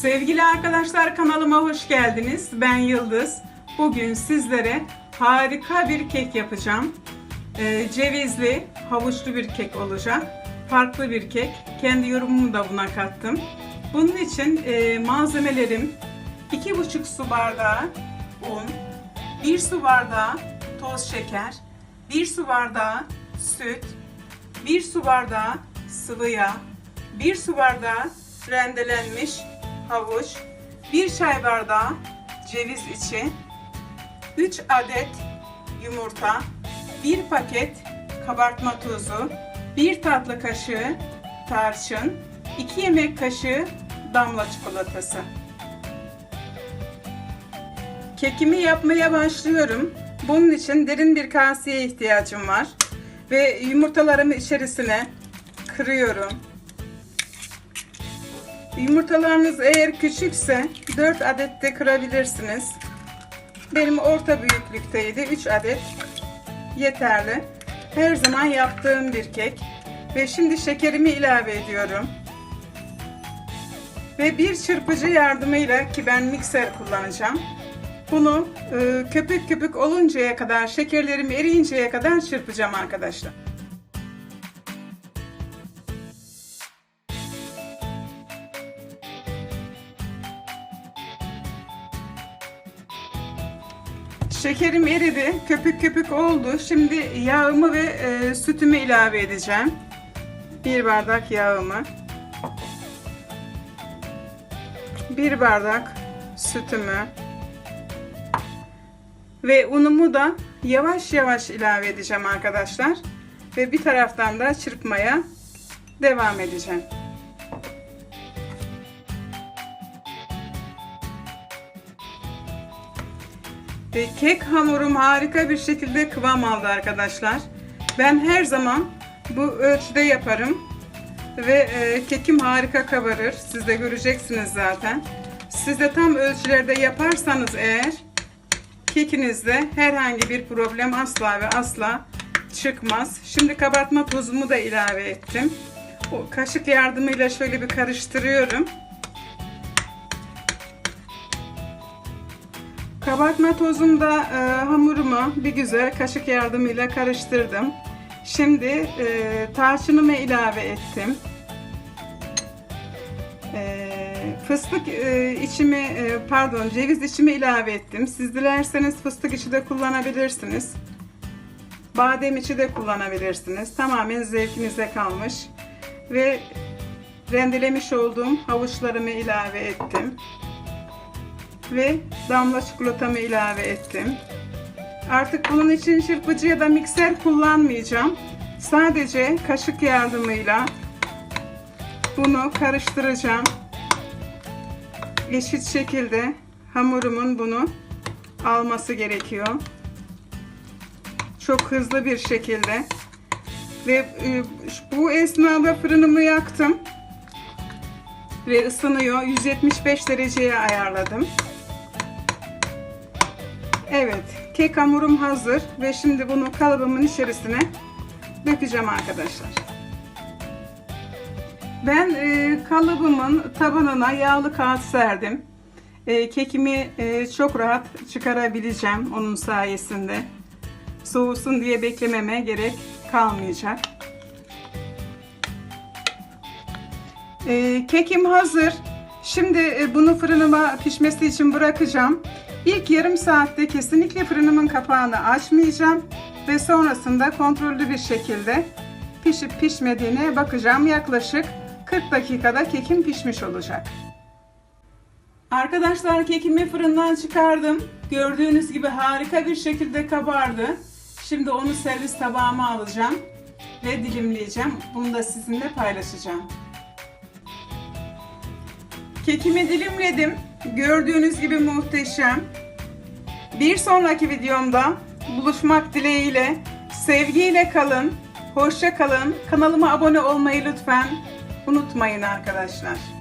Sevgili arkadaşlar kanalıma hoş geldiniz. Ben Yıldız. Bugün sizlere harika bir kek yapacağım. Ee, cevizli, havuçlu bir kek olacak. Farklı bir kek. Kendi yorumumu da buna kattım. Bunun için e, malzemelerim 2,5 su bardağı un, 1 su bardağı toz şeker, 1 su bardağı süt, 1 su bardağı sıvı yağ, 1 su bardağı rendelenmiş havuç, 1 çay bardağı ceviz içi, 3 adet yumurta, 1 paket kabartma tozu, 1 tatlı kaşığı tarçın, 2 yemek kaşığı damla çikolatası. Kekimi yapmaya başlıyorum. Bunun için derin bir kaseye ihtiyacım var. Ve yumurtalarımı içerisine kırıyorum. Yumurtalarınız eğer küçükse 4 adet de kırabilirsiniz. Benim orta büyüklükteydi. 3 adet yeterli. Her zaman yaptığım bir kek. Ve şimdi şekerimi ilave ediyorum. Ve bir çırpıcı yardımıyla ki ben mikser kullanacağım. Bunu e, köpük köpük oluncaya kadar, şekerlerim eriyinceye kadar çırpacağım arkadaşlar. Şekerim eridi, köpük köpük oldu. Şimdi yağımı ve e, sütümü ilave edeceğim. Bir bardak yağımı. Bir bardak sütümü. Ve unumu da yavaş yavaş ilave edeceğim arkadaşlar. Ve bir taraftan da çırpmaya devam edeceğim. Ve kek hamurum harika bir şekilde kıvam aldı arkadaşlar. Ben her zaman bu ölçüde yaparım. Ve e, kekim harika kabarır. Siz de göreceksiniz zaten. Siz de tam ölçülerde yaparsanız eğer kekinizde herhangi bir problem asla ve asla çıkmaz. Şimdi kabartma tozumu da ilave ettim. O kaşık yardımıyla şöyle bir karıştırıyorum. Kabartma tozumda e, hamurumu bir güzel kaşık yardımıyla karıştırdım. Şimdi e, tarçınımı ilave ettim. E, fıstık e, içimi e, pardon ceviz içimi ilave ettim. Siz dilerseniz fıstık içi de kullanabilirsiniz. Badem içi de kullanabilirsiniz. Tamamen zevkinize kalmış. Ve rendelemiş olduğum havuçlarımı ilave ettim ve damla çikolatamı ilave ettim. Artık bunun için çırpıcı ya da mikser kullanmayacağım. Sadece kaşık yardımıyla bunu karıştıracağım. Eşit şekilde hamurumun bunu alması gerekiyor. Çok hızlı bir şekilde. Ve e, bu esnada fırınımı yaktım. Ve ısınıyor. 175 dereceye ayarladım. Evet, kek hamurum hazır ve şimdi bunu kalıbımın içerisine dökeceğim arkadaşlar. Ben e, kalıbımın tabanına yağlı kağıt serdim. E, kekimi e, çok rahat çıkarabileceğim onun sayesinde. Soğusun diye beklememe gerek kalmayacak. E, kekim hazır. Şimdi e, bunu fırınıma pişmesi için bırakacağım. İlk yarım saatte kesinlikle fırınımın kapağını açmayacağım ve sonrasında kontrollü bir şekilde pişip pişmediğine bakacağım. Yaklaşık 40 dakikada kekim pişmiş olacak. Arkadaşlar kekimi fırından çıkardım. Gördüğünüz gibi harika bir şekilde kabardı. Şimdi onu servis tabağıma alacağım ve dilimleyeceğim. Bunu da sizinle paylaşacağım. Kekimi dilimledim. Gördüğünüz gibi muhteşem. Bir sonraki videomda buluşmak dileğiyle sevgiyle kalın. Hoşça kalın. Kanalıma abone olmayı lütfen unutmayın arkadaşlar.